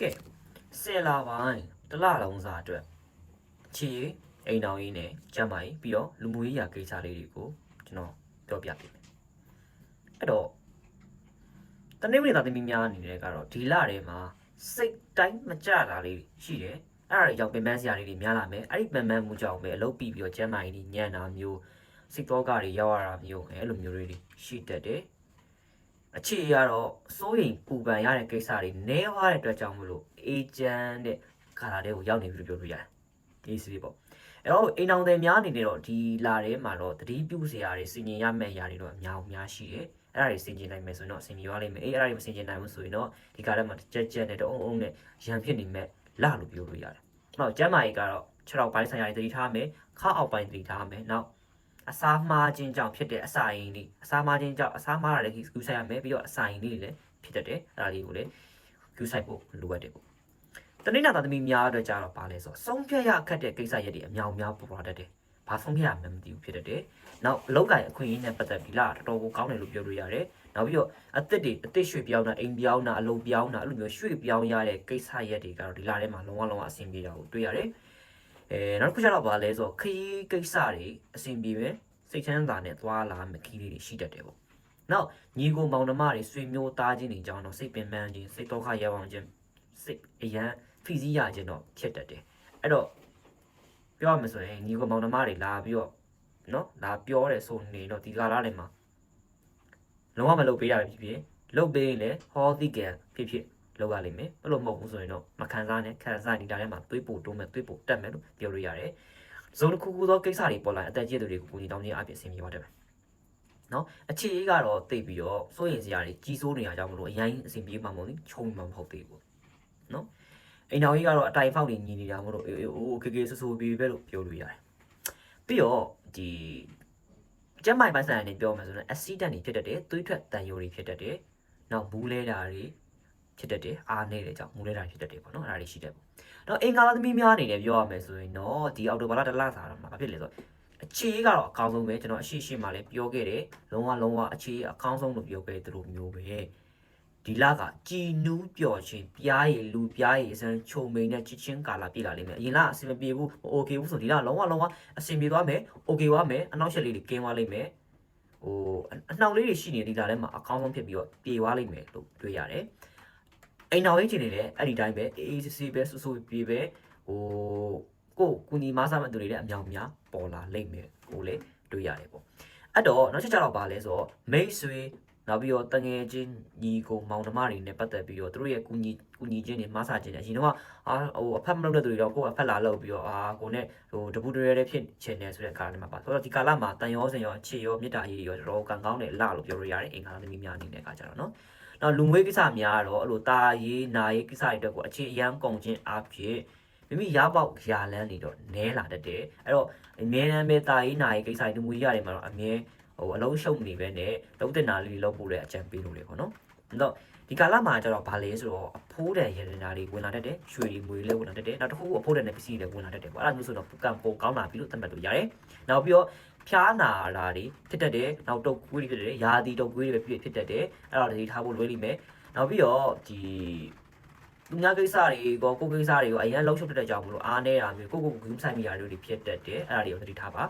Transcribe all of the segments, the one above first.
ကဲဆယ်လာပိုင်းတစ်လလုံးစာအတွက်ချီအိမ်တော်ကြီးနဲ့ကျမ်းမာကြီးပြီးတော့လူမှုရေးရာကိစ္စလေးတွေကိုကျွန်တော်ပြောပြပေးမယ်အဲ့တော့တနေ့နေ့သားသမီးများအနေနဲ့ကတော့ဒီလထဲမှာစိတ်တိုင်းမကြတာလေးရှိတယ်အဲ့ဒါတွေကြောင့်ပင်ပန်းစရာလေးတွေများလာမယ်အဲ့ဒီပင်ပန်းမှုကြောင့်ပဲအလုပ်ပြီးပြီးတော့ကျမ်းမာကြီးညံ့တာမျိုးစိတ်တော့ကတွေရောက်ရတာမျိုးအဲ့လိုမျိုးတွေရှိတတ်တယ် အခြေအရတော့စိုးရိမ်ပူပန်ရတဲ့ကိစ္စတွေနည်းသွားတဲ့အတွက်ကြောင့်မလို့အေဂျင့်တဲ့ခါလာတဲ့ကိုရောက်နေပြီလို့ပြောလို့ရတယ်။ဒီစီလေးပေါ့။အဲ့တော့အိမ်အောင်တွေများအနေနဲ့တော့ဒီလာထဲမှာတော့တတိပြုစရာတွေစင်ကျင်ရမယ့်အရာတွေတော့အများအများရှိတယ်။အဲ့ဒါတွေစင်ကျင်နိုင်မယ်ဆိုရင်တော့အစင်ပြေသွားလိမ့်မယ်။အေးအဲ့ဒါတွေမစင်ကျင်နိုင်ဘူးဆိုရင်တော့ဒီကားထဲမှာကြက်ကြက်နဲ့တအုံအုံနဲ့ရံဖြစ်နေမဲ့လာလို့ပြောလို့ရတယ်။နောက်ကျမ်းမာရေးကတော့ခြေထောက်ပိုင်းဆိုင်ရာတွေတတိထားမယ်။ခါအောက်ပိုင်းတတိထားမယ်။နောက် အစားမှားခြင်းကြောင့်ဖြစ်တဲ့အစာရင်လေးအစားမှားခြင်းကြောင့်အစားမှားတာလည်းကူးဆိုင်ရမယ်ပြီးတော့အစာရင်လေးတွေလည်းဖြစ်တတ်တယ်အဲ့ဒါလေးကိုလည်းကူးဆိုင်ဖို့လိုအပ်တယ်ပေါ့တနေ့နာသားသမီးများအတွက်ကြတော့ပါလဲဆိုဆုံးဖြတ်ရအခက်တဲ့ကိစ္စရက်တွေအများအများပေါ်လာတတ်တယ်ဘာဆုံးဖြတ်ရမှန်းမသိဘူးဖြစ်တတ်တယ်နောက်အလောက်ကိုင်အခွင့်အရေးနဲ့ပတ်သက်ပြီးလားတော်တော်ကိုကောင်းတယ်လို့ပြောလို့ရတယ်နောက်ပြီးတော့အသက်တွေအသက်ရွှေ့ပြောင်းတာအိမ်ပြောင်းတာအလုပ်ပြောင်းတာအဲ့လိုမျိုးရွှေ့ပြောင်းရတဲ့ကိစ္စရက်တွေကတော့ဒီလထဲမှာလုံးဝလုံးဝအဆင်ပြေတာကိုတွေ့ရတယ် အဲနောက်တစ်ခုကျတော့ပါလဲဆိုခရီးကိစ္စတွေအဆင်ပြေပဲစိတ်ချမ်းသာနဲ့သွားလာမယ့်ခီးလေးတွေရှိတတ်တယ်ပေါ့။နောက်ညီကိုမောင်နှမတွေဆွေမျိုးသားချင်းတွေကြောင့်တော့စိတ်ပင်ပန်းခြင်းစိတ်ဒုက္ခရောက်အောင်ခြင်းစိတ်အရန်ဖိစီးရခြင်းတော့ဖြစ်တတ်တယ်။အဲ့တော့ပြောရမယ်ဆိုရင်ညီကိုမောင်နှမတွေလာပြီးတော့နော်လာပြောတယ်ဆိုနေတော့ဒီကာလလေးမှာလုံးဝမလုပ်ပေးရဖြစ်ဖြစ်လုပ်ပေးရင်လည်းဟောသီကန်ဖြစ်ဖြစ် လုပ်ရလိမ့်မယ်။ဘယ်လိုမဟုတ်ဘူးဆိုရင်တော့မခံစားနဲ့ခံစားနေတာထဲမှာသွေးပို့တိုးမဲ့သွေးပို့တက်မဲ့လို့ပြောလို့ရတယ်။ဇုံတစ်ခုခုသောကိစ္စတွေပေါ်လာရင်အသက်ကြီးသူတွေကိုကိုကြီးတောင်းခြင်းအပြင်အဆင်ပြေပါတယ်ပဲ။နော်အခြေအေးကတော့တိတ်ပြီးတော့စိုးရင်စရာတွေကြီးစိုးနေရကြောင်းမလို့အရင်အဆင်ပြေမှာမဟုတ်ဘူးချုံမှာမဟုတ်သေးဘူး။နော်အိမ်တော်ကြီးကတော့အတိုင်ဖောက်နေညီနေတာမလို့အေးအေးအိုးခေခေဆူဆူပြေပဲလို့ပြောလို့ရတယ်။ပြီးတော့ဒီကျမ်းမိုင်ပိုင်းဆိုင်ရာနေပြောမယ်ဆိုရင် accident တွေဖြစ်တတ်တယ်သွေးထွက်တန်ယိုတွေဖြစ်တတ်တယ်။နောက်ဘူးလဲတာတွေ ဖြစ်တတ်တယ်အားနေတဲ့ကြောင့်မူလဲတာတွေဖြစ်တတ်တယ်ပေါ့နော်အဲ့ဒါတွေရှိတတ်ပေါ့။တော့အင်္ဂါသမီးများအနေနဲ့ပြောရမယ်ဆိုရင်တော့ဒီအော်တိုဘာလတစ်လစာတော့မှာဘာဖြစ်လဲဆိုတော့အခြေကတော့အကောင်းဆုံးပဲကျွန်တော်အရှိရှိမှလည်းပြောခဲ့တယ်လုံးဝလုံးဝအခြေအကောင်းဆုံးလို့ပြောခဲ့တဲ့သူတို့မျိုးပဲဒီလကကြည်နူးပျော်ခြင်းပြားရည်လူပြားရည်အစမ်းချုံမိန်နဲ့ချစ်ချင်းကာလာပြည့်လာလိမ့်မယ်အရင်ကအဆင်မပြေဘူးโอเคဘူးဆိုဒီလလုံးဝလုံးဝအဆင်ပြေသွားမယ်โอเคသွားမယ်အနောက်ရှက်လေးတွေကင်းသွားလိမ့်မယ်ဟိုအနှောက်လေးတွေရှိနေဒီလာထဲမှာအကောင်းဆုံးဖြစ်ပြီးတော့ပြေသွားလိမ့်မယ်လို့တွေ့ရတယ် အိမ်တော်ရေးချင်နေတယ်အဲ့ဒီတိုင်းပဲအေးအေးဆေးဆေးပဲဆူဆူပြေပဲဟိုကိုကူညီမဆာမတူတွေလည်းအမြောင်များပေါ်လာလိမ့်မယ်ကိုလည်းတွေ့ရတယ်ပေါ့အဲ့တော့နောက်ချက်ကြတော့ပါလဲဆိုတော့မိတ်ဆွေနောက်ပြီးတော့တငယ်ချင်းညီကိုမောင်နှမတွေနဲ့ပတ်သက်ပြီးတော့သူတို့ရဲ့ကူညီကူညီခြင်းတွေမဆာခြင်းတွေအရင်တော့အာဟိုအဖက်မလုပ်တဲ့သူတွေတော့ကိုယ်အဖက်လာလုပ်ပြီးတော့အာကိုနဲ့ဟိုတပူတရဲရဲဖြစ်ချင်တယ်ဆိုတဲ့ကာလမှာပါဆိုတော့ဒီကာလမှာတန်ရောစင်ရောချေရောမေတ္တာရေးရောတော်တော်ကံကောင်းတယ်လလို့ပြောလို့ရတယ်အင်္ဂါသမီးများအနေနဲ့ကကြတော့နော် နောက်လူငွေကိစ္စများတော့အဲ့လိုတာရေးနာရေးကိစ္စတွေအတွက်ကိုအခြေအရန်ကုန်ခြင်းအဖြစ်မိမိရပေါက်ရာလန်းနေတော့နဲလာတတ်တယ်အဲ့တော့အမြဲတမ်းပဲတာရေးနာရေးကိစ္စတွေလူငွေရတယ်မှာတော့အမြဲဟိုအလုံးရှုံနေပဲနဲ့လုံးတင်နာလေးလောက်ပို့တဲ့အကြံပေးလို့လေပေါ့နော်အဲ့တော့ဒီကာလမှာကျတော့ဗာလဲဆိုတော့အဖိုးတန်ရတနာတွေဝင်လာတတ်တယ်ရွှေတွေငွေလေးဝင်လာတတ်တယ်နောက်တစ်ခုအဖိုးတန်တဲ့ပစ္စည်းတွေဝင်လာတတ်တယ်ပေါ့အဲ့ဒါမျိုးဆိုတော့ကံပိုကောင်းလာပြီလို့သတ်မှတ်လို့ရတယ်နောက်ပြီးတော့ ဖျားနာလာတွေဖြစ်တတ်တယ်နောက်တုတ်ကွေးတွေဖြစ်တတ်တယ်ယာတီတုတ်ကွေးတွေပဲဖြစ်ဖြစ်တတ်တယ်အဲ့တော့ဒီထားဖို့လွယ်လိမ့်မယ်နောက်ပြီးတော့ဒီသူများကိစ္စတွေကိုကိုကိစ္စတွေကိုအရင်လှုပ်ရှုပ်တတ်တဲ့ကြောင့်မလို့အားနေတာမျိုးကိုကိုကိုဂုဏ်ဆိုင်မိတာတွေဖြစ်တတ်တယ်အဲ့ဒါတွေကိုသတိထားပါ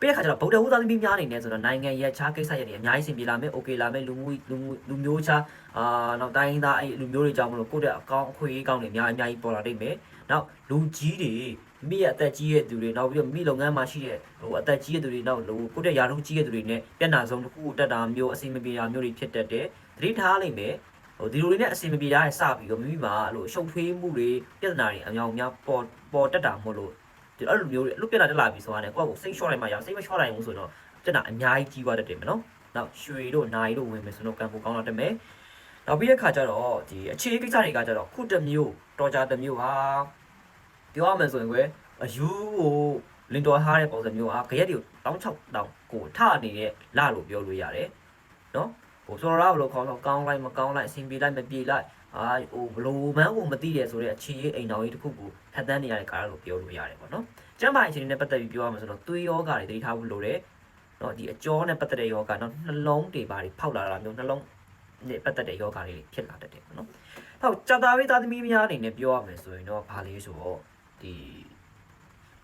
ပြီးတဲ့ခါကျတော့ဗုဒ္ဓဟူသားသမီးများအနေနဲ့ဆိုတော့နိုင်ငံရဲ့ခြားကိစ္စရက်တွေအများကြီးဆင်ပြေလာမယ်။ Okay လာမယ်လူမှုလူမှုလူမျိုးခြားအာနောက်တိုင်းသားအဲ့လူမျိုးတွေကြောင့်မလို့ကိုယ့်တဲ့အကောင့်အခွင့်အရေးကောင်းတွေအများအများကြီးပေါ်လာနိုင်မယ်။နောက်လူကြီးတွေ မိရဲ့အသက်ကြီးရဲ့သူတွေနောက်ပြီးတော့မိလုပ်ငန်းမှာရှိတဲ့ဟိုအသက်ကြီးရဲ့သူတွေနောက်လူကိုယ့်တဲ့ယာလုံးကြီးရဲ့သူတွေနဲ့ပြဿနာဆုံးတစ်ခုတက်တာမျိုးအဆင်မပြေတာမျိုးတွေဖြစ်တတ်တယ်။သတိထားလိမ့်မယ်။ဟိုဒီလိုတွေနဲ့အဆင်မပြေတာနဲ့စပြီးတော့မိမိမှာအဲ့လိုရှုပ်ထွေးမှုတွေပြဿနာတွေအများအများပေါ်ပေါ်တက်တာမို့လို့ဒီအဲ့လိုမျိုးတွေအဲ့လိုပြဿနာတက်လာပြီဆိုတာနဲ့ကိုယ့်ကိုစိတ်လျှော့လိုက်မှရအောင်စိတ်မလျှော့လိုက်ဘူးဆိုတော့ပြဿနာအများကြီးကြီးသွားတတ်တယ်မနော်နောက်ရွှေတို့နိုင်တို့ဝင်မယ်ဆိုတော့ကံပိုကောင်းလာတတ်မယ်နောက်ပြီးတဲ့ခါကျတော့ဒီအခြေကိစ္စတွေကကျတော့ခုတစ်မျိုးတော်ကြတစ်မျိုးဟာပြောရမယ်ဆိုရင်ကွယ် အယူကိုလင်တော်ထားတဲ့ပုံစံမျိုးဟာကြရက်တွေကိုတောင်း6တောင်းကိုထနေတဲ့လလို့ပြောလို့ရတယ်နော်ဟိုဆိုတော့ဘလို့ခေါင်းတော့ကောင်းလိုက်မကောင်းလိုက်အဆင်ပြေလိုက်မပြေလိုက်အာဟိုဘလို့မန်းကိုမသိရဆိုတဲ့အခြေအိမ်တော်ကြီးတစ်ခုကိုဖတ်တန်းနေရတဲ့ကားလို့ပြောလို့ရတယ်ပေါ့နော်ကျမ်းမာအခြေအနေနဲ့ပတ်သက်ပြီးပြောရမှာဆိုတော့သွေးယောဂတွေတတိထားဖို့လိုတယ်နော်ဒီအကျောနဲ့ပတ်သက်တဲ့ယောဂနော်နှလုံးတွေပါတွေဖောက်လာတာမျိုးနှလုံးနဲ့ပတ်သက်တဲ့ယောဂတွေဖြစ်လာတတ်တယ်ပေါ့နော်ဟုတ်ကြာတာရေးသားသမီးများအနေနဲ့ပြောရမယ်ဆိုရင်တော့ဘာလဲဆိုတော့ဒီ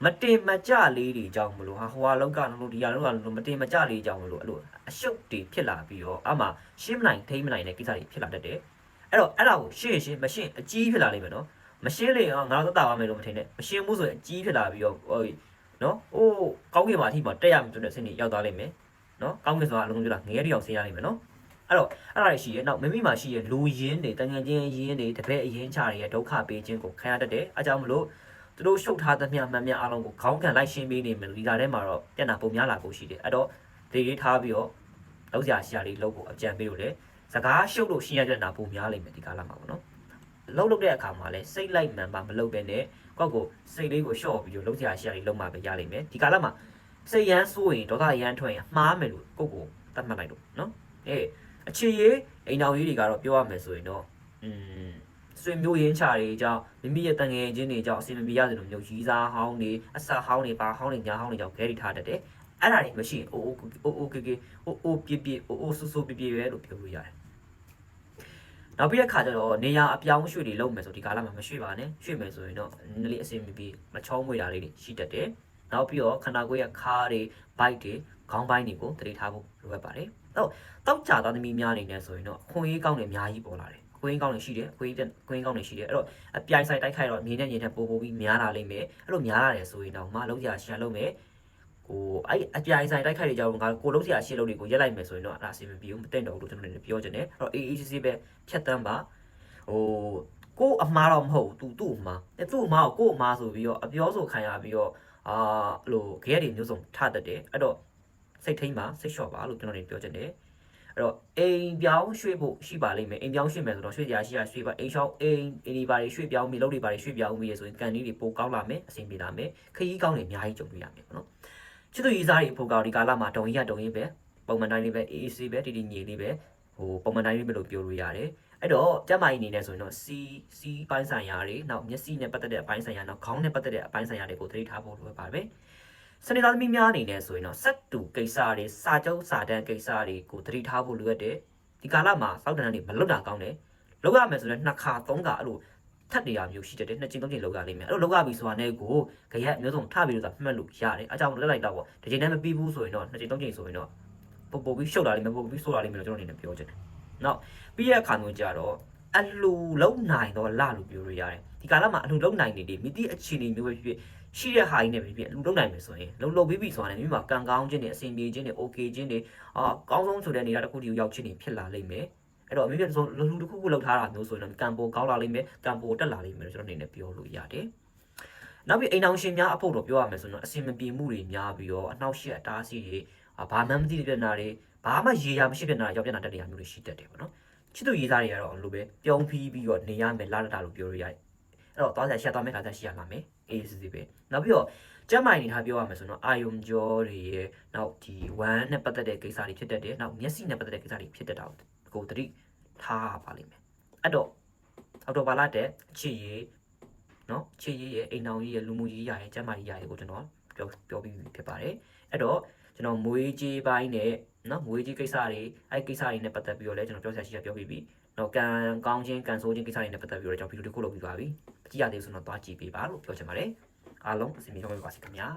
မတင်မကြလေးတွေကြောင့်မလို့ဟာဟိုဟာလောက်ကလို့ဒီဟာလောက်ကလို့မတင်မကြလေးကြောင့်မလို့အဲ့လိုအရှုပ်တွေဖြစ်လာပြီးတော့အမှရှင်းမနိုင်ထိမ့်မနိုင်တဲ့ကိစ္စတွေဖြစ်လာတတ်တယ်အဲ့တော့အဲ့ဒါကိုရှင်းရှင်းမရှင်းအကြီးဖြစ်လာလိမ့်မယ်နော်မရှင်းလေငါတို့သက်တာပါမယ်လို့မထင်နဲ့မရှင်းဘူးဆိုရင်အကြီးဖြစ်လာပြီးတော့ဟိုနော်အိုးကောင်းကင်မှာအထိမှာတက်ရမယ်ဆိုတဲ့အဆင့်ကြီးရောက်သွားလိမ့်မယ်နော်ကောင်းကင်ဆိုတာအလုံးပြောတာငရဲတိအောင်ဆင်းရလိမ့်မယ်နော်အဲ့တော့အဲ့ဒါရှိရဲ့နောက်မိမိမှာရှိရဲ့လူရင်းတွေတန်ငယ်ချင်းရင်းတွေတပည့်အရင်ချတွေရဲ့ဒုက္ခပေးခြင်းကိုခံရတတ်တယ်အဲကြောင့်မလို့ သူတို့ရှုပ်ထားသမျှမှန်မှန်အားလုံးကိုခေါင်းခံလိုက်ရှင်းပေးနေမယ်ဒီကထဲမှာတော့ပြန်တာပုံများလာဖို့ရှိတယ်အဲ့တော့ဒီလေးထားပြီးတော့လောက်စရာရှိရာလေးလောက်ဖို့အကြံပေးလို့လေစကားရှုပ်လို့ရှင်းရတဲ့နာပုံများလိမ့်မယ်ဒီကာလမှာပေါ့နော်လောက်လောက်တဲ့အခါမှာလဲစိတ်လိုက်မှန်ပါမလုပ်ပဲနဲ့ကောက်ကိုစိတ်လေးကိုရှော့ပြီးတော့လောက်စရာရှိရာလေးလောက်မှပဲရလိမ့်မယ်ဒီကာလမှာစိတ်ရမ်းစိုးရင်ဒေါသရမ်းထွက်ရင်မှားမယ်လို့ကိုယ့်ကိုတတ်မှတ်လိုက်လို့နော်အေးအခြေရေးအိမ်တော်ကြီးတွေကတော့ပြောရမယ်ဆိုရင်တော့อืม ဆွေမျိုးရင်းချတွေကြောင့်မိမိရဲ့တန်ငယ်ချင်းတွေကြောင့်အစီအမပြေရတယ်လို့မျိုးကြီးစားဟောင်းတွေအဆက်ဟောင်းတွေပါဟောင်းတွေညာဟောင်းတွေကြောင့်ဂဲရီထားတတ်တယ်အဲ့ဒါတွေမရှိရင်အိုးအိုးအိုးကေကေအိုးအိုးပြပြအိုးအိုးဆူဆူပြပြပဲလို့ပြောလို့ရတယ်နောက်ပြီးတဲ့ခါကျတော့နေရာအပြောင်းရွှေ့တွေလုပ်မယ်ဆိုဒီကာလမှာမရွှေ့ပါနဲ့ရွှေ့မယ်ဆိုရင်တော့နည်းနည်းလေးအဆင်မပြေမချောမွေတာလေးတွေရှိတတ်တယ်နောက်ပြီးတော့ခန္ဓာကိုယ်ရဲ့ခါးတွေဘိုက်တွေခေါင်းပိုင်းတွေကိုတတိထားဖို့လိုအပ်ပါတယ်ဟုတ်တောက်ကြသားသမီးများအနေနဲ့ဆိုရင်တော့ခွန်ရေးကောင်းတွေအများကြီးပေါ်လာတယ် ခွင်းကောင်းတွေရှိတယ်ခွင်းပြခွင်းကောင်းတွေရှိတယ်အဲ့တော့အပြိုင်ဆိုင်တိုက်ခိုက်တော့မြေနဲ့မြေနဲ့ပို့ပို့ပြီးများလာလိမ့်မယ်အဲ့လိုများလာတယ်ဆိုရင်တော့မလုံးကြရှာလုံးမယ်ကိုအဲ့အပြိုင်ဆိုင်တိုက်ခိုက်တွေကြောင့်ငါကိုလုံးစရာရှေ့လုံးတွေကိုရက်လိုက်မယ်ဆိုရင်တော့အဲ့ဒါအဆင်မပြေဘူးမတင်တော့ဘူးလို့ကျွန်တော်တို့ပြောချင်တယ်အဲ့တော့အေးအေးစစ်စစ်ပဲဖြတ်တန်းပါဟိုကိုအမားတော့မဟုတ်ဘူး तू သူ့အမားအဲသူ့အမားကိုကိုအမားဆိုပြီးတော့အပြောဆိုခံရပြီးတော့အာအဲ့လိုခဲရည်မျိုးစုံထတတ်တယ်အဲ့တော့စိတ်ထိန်ပါစိတ်လျှော့ပါလို့ကျွန်တော်တို့ပြောချင်တယ် အဲ့တော့အိမ်ပြောင်းရွှေ့ဖို့ရှိပါလိမ့်မယ်အိမ်ပြောင်းရွှေ့မယ်ဆိုတော့ရွှေ့ကြရှိရရွှေ့ပါအိမ်ရှောင်းအိမ်အိမ်ဒီပါတွေရွှေ့ပြောင်းပြီးလုပ်တွေပါတွေရွှေ့ပြောင်းပြီးရဆိုရင်ကန်လေးတွေပိုကောင်းလာမယ်အဆင်ပြေလာမယ်ခရီးကောင်းတွေအများကြီးကြုံတွေ့ရမယ်ပေါ့နော်ချစ်သူရေးစားတွေဖို့ကောင်းဒီကာလမှာတုံကြီးရတုံကြီးပဲပုံမှန်တိုင်းလေးပဲအေးအေးဆေးပဲတည်တည်ငြိမ်လေးပဲဟိုပုံမှန်တိုင်းလေးပဲလို့ပြောလို့ရတယ်အဲ့တော့ကျမကြီးအနေနဲ့ဆိုရင်တော့စီစီပိုင်းဆိုင်ရာတွေနောက်မျက်စိနဲ့ပတ်သက်တဲ့အပိုင်းဆိုင်ရာနောက်ခေါင်းနဲ့ပတ်သက်တဲ့အပိုင်းဆိုင်ရာတွေကိုသတိထားဖို့လိုပါပဲ စနေသားသမီးများအနေနဲ့ဆိုရင်တော့စက်တူကိစ္စတွေစာကျုပ်စာတန်းကိစ္စတွေကိုသတိထားဖို့လိုအပ်တယ်ဒီကာလမှာစောက်တန်းတွေမလွတ်တာကောင်းတယ်လောက်ရမယ်ဆိုရင်နှစ်ခါသုံးခါအဲ့လိုထပ်နေတာမျိုးရှိတတ်တယ်နှစ်ချိန်သုံးချိန်လောက်ရလိမ့်မယ်အဲ့လိုလောက်ရပြီဆိုတာနဲ့ကိုကြရက်မျိုးစုံထပြီးတော့မှတ်လို့ရတယ်အကြောင်းလက်လိုက်တော့ပေါ့ဒီချိန်နဲ့မပြီးဘူးဆိုရင်တော့နှစ်ချိန်သုံးချိန်ဆိုရင်တော့ပို့ပို့ပြီးရှုပ်လာလိမ့်မယ်ပို့ပို့ပြီးဆိုးလာလိမ့်မယ်လို့ကျွန်တော်အနေနဲ့ပြောချင်တယ်နောက်ပြီးတဲ့အခါမျိုးကြတော့ အလူလုံနိုင်တော့လလို့ပြောလို့ရတယ်ဒီကာလမှာအလူလုံနိုင်နေတယ်မိတိအခြေအနေမျိုးပဲဖြစ်ဖြစ်ရှိတဲ့ဟာကြီးနဲ့ပဲဖြစ်အလူလုံနိုင်မယ်ဆိုရင်လုံလုံပြီးပြီဆိုတာနဲ့မိမှာကံကောင်းခြင်းတွေအဆင်ပြေခြင်းတွေ okay ခြင်းတွေအာကောင်းဆုံးဆိုတဲ့နေရာတစ်ခုတည်းရောက်ခြင်းတွေဖြစ်လာလိမ့်မယ်အဲ့တော့အမေပြဆိုလူတစ်ခုခုလောက်ထားတာမျိုးဆိုရင်ကံပိုကောင်းလာလိမ့်မယ်ကံပိုတက်လာလိမ့်မယ်လို့ကျွန်တော်အနေနဲ့ပြောလို့ရတယ်နောက်ပြီးအိမ်အောင်ရှင်များအဖို့တော့ပြောရမယ်ဆိုတော့အစင်မပြေမှုတွေများပြီးတော့အနှောက်အယှက်အတားအဆီးတွေဘာမှမသိတဲ့ပြဿနာတွေဘာမှရေရာမရှိပြဿနာရောက်ပြဿနာတက်နေရမျိုးတွေရှိတတ်တယ်ပေါ့နော် ချစ်သူရေးသားတွေကတော့လိုပဲပြုံးဖီးပြီးတော့နေရမယ်လာတာလို့ပြောလို့ရတယ်အဲ့တော့သွားစားရှက်သွားမယ့်ခါကျရှက်ရမှာမယ်အေးစစ်စစ်ပဲနောက်ပြီးတော့ကျမ်းမာရေးထားပြောရမယ်ဆိုတော့အာယုံကြောတွေရဲ့နောက်ဒီဝမ်းနဲ့ပတ်သက်တဲ့ကိစ္စတွေဖြစ်တတ်တယ်နောက်မျက်စိနဲ့ပတ်သက်တဲ့ကိစ္စတွေဖြစ်တတ်တာကိုတတိထားပါလိမ့်မယ်အဲ့တော့အော်တိုဘာလာတဲ့ချစ်ရေးနော်ချစ်ရေးရဲ့အိမ်အောင်ရေးရဲ့လူမှုရေးရရဲ့ကျမ်းမာရေးရရဲ့ကိုကျွန်တော်ပြောပြောပြီးဖြစ်ပါတယ်အဲ့တော့ ကျွန်တော်မွေးကြီးပိုင်းနဲ့နော်မွေးကြီးကိစ္စတွေအဲ့ကိစ္စတွေနဲ့ပတ်သက်ပြီးတော့လည်းကျွန်တော်ပြောဆရာရှိရပြောပြီးပြီနော်ကံကောင်းခြင်းကံဆိုးခြင်းကိစ္စတွေနဲ့ပတ်သက်ပြီးတော့ကျွန်တော်ဗီဒီယိုတစ်ခုလုပ်ပြီးပါပြီမကြည့်ရသေးဘူးဆိုတော့သွားကြည့်ပေးပါလို့ပြောချင်ပါတယ်အားလုံးအစီအမံကောင်းပါစေခင်ဗျာ